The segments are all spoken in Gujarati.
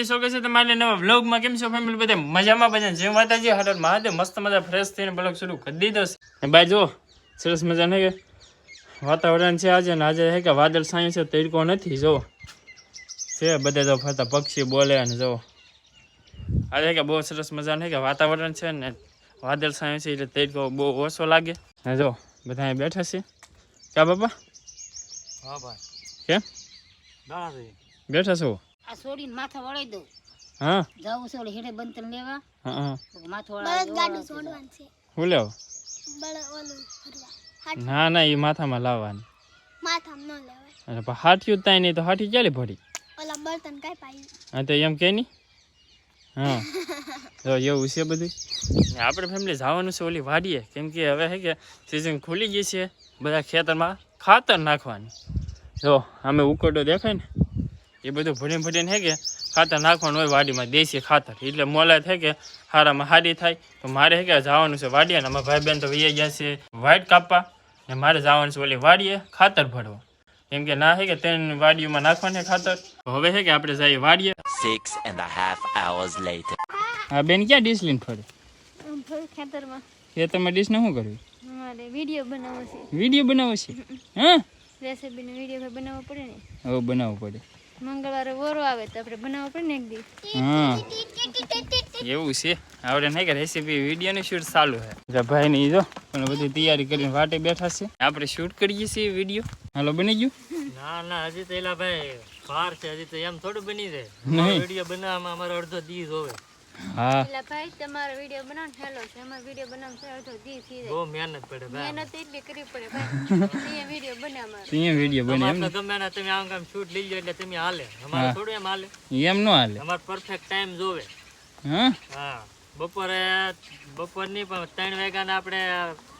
ફેમિલી શોકે છે તમારે નવા વ્લોગમાં કેમ છો ફેમિલી બધા? મજામાં બધા જેમ માતાજી હર મહાદેવ. મસ્ત મજા ફ્રેશ થઈને બ્લોગ શરૂ કરી દીધો છે. ને બાય જો સરસ મજા નહીં કે? વાતાવરણ છે આજે ને આજે હે કે વાદળ સાયું છે તડકો નથી જો છે બધા તો ફરતા પક્ષી બોલે અને જો આજે કે બહુ સરસ મજા હે કે વાતાવરણ છે ને વાદળ સાયું છે એટલે તડકો બહુ ઓછો લાગે. ને જો બધા અહીં બેઠા છે. કા બાપા? હા ભાઈ. કેમ? બેઠા છો? આ છોડીને માથા વળાઈ દઉં. હા? જવું છે ઓલે હેડે બંતન લેવા. હા હા. તો છોડવાનું છે. હું લેવો? ના ના એ માથામાં લાવવાની. માથામાં ન લેવાય. અરે પણ હાથિયું તાય નહીં તો હાથી ચાલી પડી ઓલા બળતણ કઈ પાઈ હા તો એમ કે નહીં હા. તો એવું છે બધું? ને આપણે ફેમિલી જવાનું છે ઓલી વાડીએ. કેમ કે હવે હે કે સિઝન ખુલી ગઈ છે. બધા ખેતરમાં ખાતર નાખવાની. જો અમે ઉકરડો દેખાય ને? એ બધું ભૂલીને ભૂલીને હે કે ખાતર નાખવાનું હોય વાડીમાં દેશી ખાતર. એટલે મોલા થાય કે હારામાં હારી થાય તો મારે હે કે જવાનું છે વાડીએ ને અમારા ભાઈ બહેન તો વૈયા ગયા છે વાઈટ કાપવા ને મારે જવાનું છે ઓલી વાડીએ ખાતર ભરવા. કેમ કે ના હે કે ત્રણ વાડીઓમાં નાખવાનું ખાતર. હવે હે કે આપણે જઈએ વાડીએ. Six and half hours later later. હા બેન ક્યાં ડીશ લઈને ફરે? ખેતરમાં. ખેતરમાં ડીશને શું કરવી મારે વીડિયો બનાવવો છે. વીડિયો બનાવવો છે? હા? રેસીપીનો વીડિયો બનાવવો પડે ને? હવે બનાવવું પડે. મંગળવારે વોરો આવે તો આપણે બનાવવો પડે ને એક દી. એવું છે? આપણે નહીં કે રેસીપી વિડીયોની શૂટ ચાલુ છે. ભાઈ ની જો પણ બધી તૈયારી કરીને વાટે બેઠા છે. આપણે શૂટ કરીએ છીએ વીડિયો. હાલો બની ગયું? ના ના હજી તો એલા ભાઈ વાર છે હજી તો એમ થોડું બની જાય. વીડિયો બનાવવામાં અમારો અડધો દી હોવે. હા. એટલે ભાઈ તમારો વીડિયો બનાવ હેલો છે. અમારો વીડિયો બનાવશે અડધો દી થઈ જાય બહુ મહેનત પડે ભાઈ મહેનત એટલી કરવી પડે ભાઈ. એ વીડિયો બને અમારો. તો અહીંયા બને એમ ગમે ના તમે આમ કામ શૂટ લઈ લો એટલે તમે હાલે. અમારે થોડું એમ હાલે. એમ ન હાલે? અમારે પરફેક્ટ ટાઈમ જોવે. હા? હા. બપોરે બપોરની પણ ત્રણ વાગ્યાના આપણે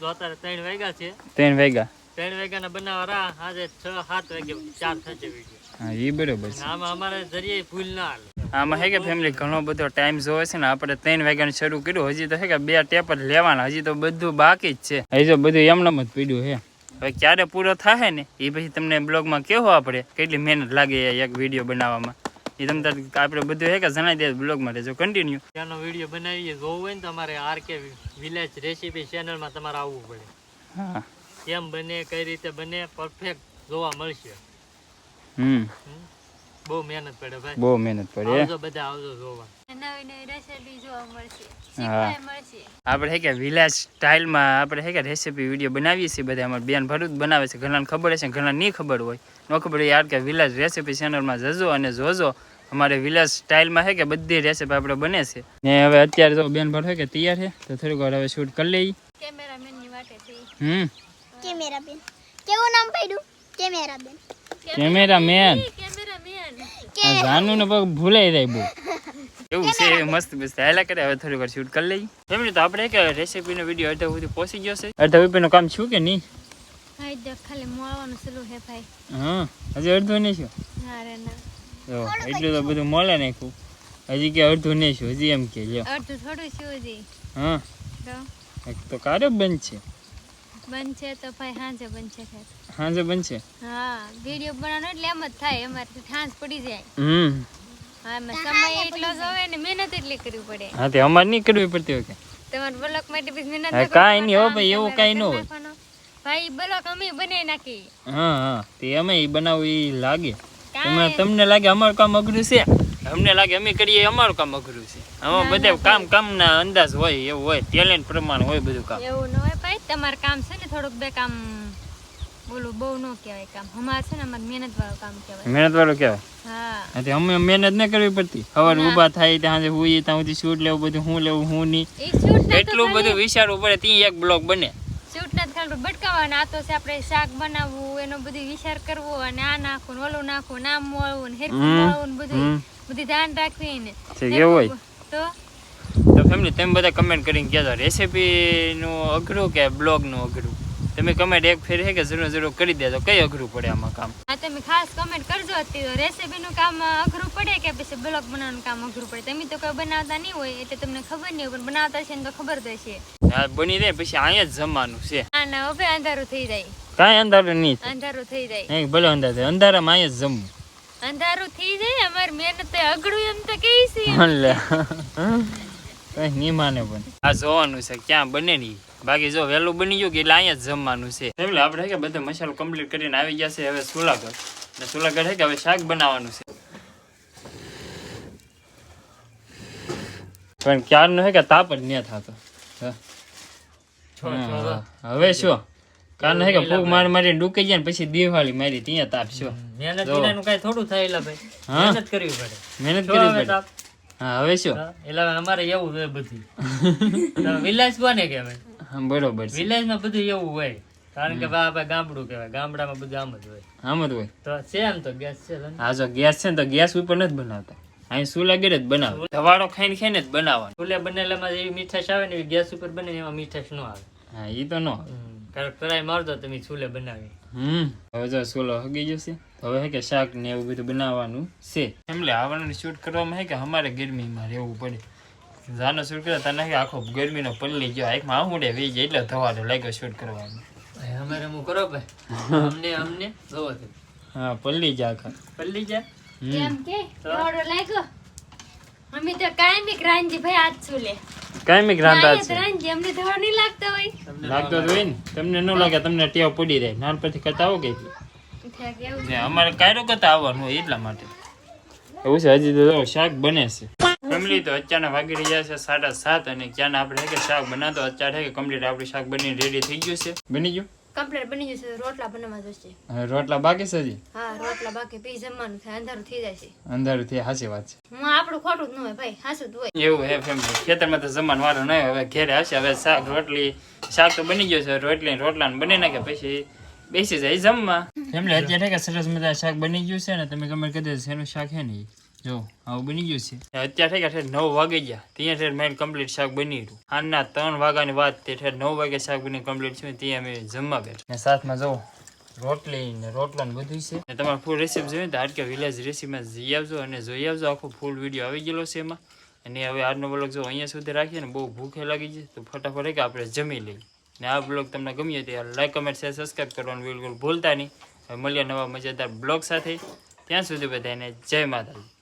જો અત્યારે ત્રણ વાગ્યા છે. ત્રણ વાગ્યા? ત્રણ વાગ્યાના બનાવવા રા આજે છ સાત વાગે ચાર થશે વીડિયો. હા એ બરોબર આમાં અમારે જરીએ ભૂલ ના હાલે. આમાં હે કે ફેમિલી ઘણો બધો ટાઈમ જોવે છે ને આપણે ત્રણ વાગ્યાનું શરૂ કર્યું. હજી તો હે કે બે ટેપર લેવાના હજી તો બધું બાકી જ છે. હજી તો બધું એમનેમ જ પીડ્યું છે. હવે ક્યારે પૂરો થાય ને એ પછી તમને બ્લોગમાં કેવો આપણે? કેટલી મહેનત લાગે એક વીડિયો બનાવવામાં? એ તમે તાર આપણે બધું હે કે જણાવી દે બ્લોગમાં રહેજો. કન્ટિન્યુ ત્યાંનો વીડિયો બનાવીએ જોવું હોય ને તમારે આર કે વિલેજ રેસીપી ચેનલમાં તમારે આવવું પડે. હા. કેમ બને કઈ રીતે બને પરફેક્ટ જોવા મળશે. હમ? બહુ મહેનત પડે ભાઈ. બહુ મહેનત પડે આવજો બધા આવજો જોવા. નવી નવી રેસીપી જોવા મળશે. શીખવા મળશે. આપણે હે કે વિલાસ સ્ટાઇલમાં આપણે હે કે રેસીપી વીડિયો બનાવીએ છીએ બધા. અમારે બેન ભરું બનાવે છે. ઘણાને ખબર હશે ઘણા નહીં ખબર હોય. ન ખબર હોય યાર કે વિલાસ રેસીપી ચેનલમાં જજો અને જોજો. અમારે વિલાસ સ્ટાઇલમાં હે કે બધી રેસીપી આપણે બને છે. ને હવે અત્યારે તો બેન ભર કે તૈયાર છે તો થોડીક વાર હવે શૂટ કરી લઈ કેમેરામેનની વાટે થઈ હમ. કેમેરા બેન કેવું નામ પડ્યું? કેમેરા બેન કેમેરા મેન કેમેરામેન જાનું ને પગ ભૂલાઈ જાય બહુ. એવું છે? મસ્ત મસ્ત હેલા કરે. હવે થોડી વાર શૂટ કરી લઈએ. ફેમિલી તો આપણે કે કે રેસીપીનો વિડિયો અડધા સુધી પહોંચી ગયો છે. અડધા ઉપરનું કામ છું કે નહીં? ખાલી મોળવાનું સલું હે ભાઈ. હા હજી અડધું નહીં છું ના રે ના. એટલું તો બધું મળે નાખ્યું. હજી કે અડધું નહીં છું હજી એમ કે લ્યો. અડધું થોડું શું હજી. હા. તો કાર્ય બંધ છે. બનશે તો ભાઈ હાંજે બનશે ખેત હાંજે બનશે? હા વિડિયો બનાવવાનો એટલે એમ જ થાય અમારે ઠાંસ પડી જાય. હમ. હા એમાં સમય એટલો જ હોય ને મહેનત એટલી કરવી પડે. હા તે અમારે નહીં કરવી પડતી હોય કે. તમારે બ્લોક માટે બી મહેનત કાંઈ નહીં હો ભાઈ, એવું. કાંઈ ન હોય. ભાઈ બ્લોક અમે બનાવી નાખી હા હા તે અમે બનાવું એ લાગે. તમને લાગે અમારું કામ અઘરું છે. અમને લાગે અમે કરીએ અમારું કામ અઘરું છે. આમાં બધે કામ કામના અંદાજ હોય એવું હોય ટેલેન્ટ પ્રમાણે હોય બધું કામ. એવું ન હોય ભાઈ તમારું કામ છે ને થોડુંક બે કામ બોલું બહુ ન કહેવાય કામ. અમારે છે ને અમારે મહેનત વાળું કામ કહેવાય. મહેનત વાળું કહેવાય? હા. અમે મહેનત ન કરવી પડતી. સવારે ઊભા થાય ત્યાં હુઈએ ત્યાં સુધી શૂટ લેવું બધું હું લેવું હું નહીં ના એટલું બધું વિચારવું પડે ત્યાં એક બ્લોગ બને. શૂટ ના ખાલી બટકાવાના આ તો છે આપણે શાક બનાવવું એનો બધું વિચાર કરવો અને આ નાખવું ને ઓલું નાખવું નામ મળવું હેરખું મળવું બધું. બધું ધ્યાન રાખીને. છે કેવું હોય? તો? તો? ફેમિલી તમે બધા કમેન્ટ કરીને કહેતા રેસીપીનું અઘરું કે બ્લોગનું અઘરું? તમે કમેન્ટ એક ફેર છે કે જરૂર જરૂર કરી દેજો. કઈ અઘરું પડે આમાં કામ? હા તમે ખાસ કમેન્ટ કરજો અત્યારે. રેસીપી નું કામ અઘરું પડે કે પછી બ્લોગ બનાવવાનું કામ અઘરું પડે? તમે તો કોઈ બનાવતા નહીં હોય એટલે તમને ખબર નહીં હોય પણ બનાવતા છે ને તો ખબર તો છે હા બની રહે પછી અહીંયા જ જમવાનું છે. ના ના હવે અંધારું થઈ જાય. કાંઈ અંધારું નહીં અંધારું થઈ જાય. ભલે અંધારું અંધારામાં અહીંયા જ જમવું. અંધારું થઈ જાય અમાર મહેનત અઘડું એમ તો કહી છે. લે કઈ નહીં માને પણ. આ જોવાનું છે ક્યાં બને નહીં. બાકી જો વહેલું બની ગયું કે એટલે અહીંયા જ જમવાનું છે. એટલે આપણે કે બધો મસાલો કમ્પ્લીટ કરીને આવી ગયા છે હવે સુલાગઢ. ને સુલાગઢ હે કે હવે શાક બનાવવાનું છે. પણ ક્યારનો હે કે તાપ જ નહીં થતો. છો છો. હવે શું? કારણ કે ફૂગ માર મારી ડૂકી જાય ને પછી દિવાળી મારી ત્યાં તાપ શું મહેનત. વિનાનું કાંઈ થોડું થાય ભાઈ. મહેનત કરવી પડે. મહેનત કરવી પડે. હા હવે શું? એટલે અમારે એવું હોય બધું. વિલાસ કોને કહેવાય? બરોબર છે. વિલેજમાં બધું એવું હોય. કારણ કે બા આપણે ગામડું કહેવાય. ગામડામાં બધું આમ જ હોય. આમ જ હોય. તો છે એમ તો ગેસ છે. હા જો ગેસ છે ને તો ગેસ ઉપર નથી બનાવતા. અહીં સુલા ગેર જ બનાવે. ધવાડો ખાઈને ખાઈને જ બનાવવાનું. ચૂલે બનેલામાં એવી મીઠાશ આવે ને એવી ગેસ ઉપર બને એમાં મીઠાશ ન આવે. હા એ તો ન આવે. કારણ ટ્રાય મારતો તમે ચૂલે બનાવી. હમ. હવે જો સોલો હગી જશે હવે હે કે શાક ને એવું બધું બનાવવાનું છે. એમલે આવવાનું શૂટ કરવામાં હે કે અમારે ગરમીમાં રહેવું પડે. જાનો શૂટ કરે તને કે આખો ગરમીનો પલ્લી ગયો. આંખમાં આહુડે વી જાય એટલે ધવાડો લાગ્યો શૂટ કરવાનું. અમારે હું કરો ભાઈ. અમને અમને જોવો હા પલ્લી જા આખા. પલ્લી જા. કેમ કે લાગ્યો. અમે તો કાયમી રાંજી ભાઈ આજ છુલે. કાંઈ મેં રાંધા છે. જેમને ધોર નહીં લાગતો હોય. તમને લાગતો જ હોય ને? તમને ન લાગે તમને ટેવ પડી જાય નાન પછી કરતા આવો કે? ને અમારે કાયરો કરતા આવવાનું હોય એટલા માટે. એવું છે હજી તો શાક બને છે. ફેમિલી તો અત્યારના વાગી રહ્યા છે સાડા સાત અને ક્યાં આપણે કે શાક બનાવતો અત્યારે કે કમ્પ્લીટ આપણું શાક બની રેડી થઈ ગયું છે. બની ગયું? કમ્પ્લીટ બની જશે રોટલા બનાવવા જશે. હવે રોટલા બાકી છે હજી? હા રોટલા બાકી. પી જમવાનું થાય અંધારું થઈ જાય છે. અંધારું થઈ હાસી વાત છે. હું આપણું ખોટું જ ન હોય ભાઈ હાસું જ હોય. એવું હે ફેમિલી ખેતરમાં તો જમવાનું વાળું નહીં હવે ઘેરે હશે હવે શાક રોટલી. શાક તો બની ગયું છે. રોટલી રોટલા બની નાખે પછી બેસી જાય જમવા. ફેમિલી અત્યારે કે સરસ મજા શાક બની ગયું છે ને તમે કમેન્ટ કરી દેજો શેનું શાક છે ને. જો આવું બની ગયું છે. અત્યારે થઈ ગયા ઠેર નવ વાગે ગયા. ત્યાં ઠેર મેં કમ્પ્લીટ શાક બની રહ્યું. આના ત્રણ વાગ્યાની વાત તે ઠેર નવ વાગે શાક બની કમ્પ્લીટ છે ત્યાં અમે જમવા બેઠા. ને સાથમાં જો રોટલી ને રોટલા ને બધું છે. ને તમારે ફૂલ રેસીપી જોઈએ તો હાડકે વિલેજ રેસીપીમાં જઈ આવજો અને જોઈ આવજો. આખો ફૂલ વીડિયો આવી ગયેલો છે એમાં. અને હવે આજનો બ્લોગ જો અહીંયા સુધી રાખીએ ને બહુ ભૂખે લાગી છે તો ફટાફટ એક આપણે જમી લઈએ. ને આ બ્લોગ તમને ગમ્યો તો લાઈક કમેન્ટ શેર સબસ્ક્રાઈબ કરવાનું બિલકુલ ભૂલતા નહીં. હવે મળીએ નવા મજેદાર બ્લોગ સાથે. ત્યાં સુધી બધાને જય માતાજી.